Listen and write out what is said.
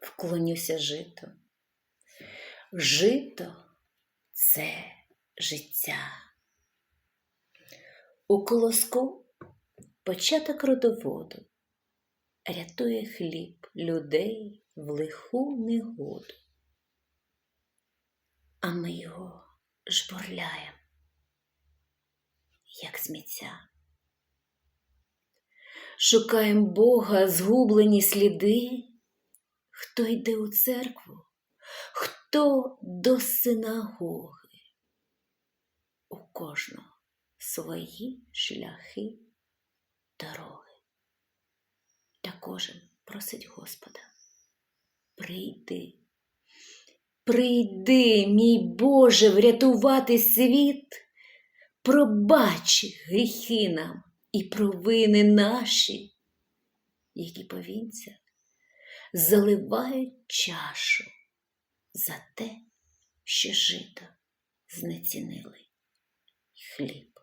вклонюся житу. Жито це життя. У колоску початок родоводу рятує хліб людей в лиху негоду. А ми його жбурляємо, як сміття. Шукаємо Бога згублені сліди, хто йде у церкву, хто до синагоги. У кожного свої шляхи дороги. Та кожен просить Господа, прийди, прийди, мій Боже, врятувати світ, пробач гріхи нам і провини наші, які повінця заливають чашу за те, що жито знецінили хліб.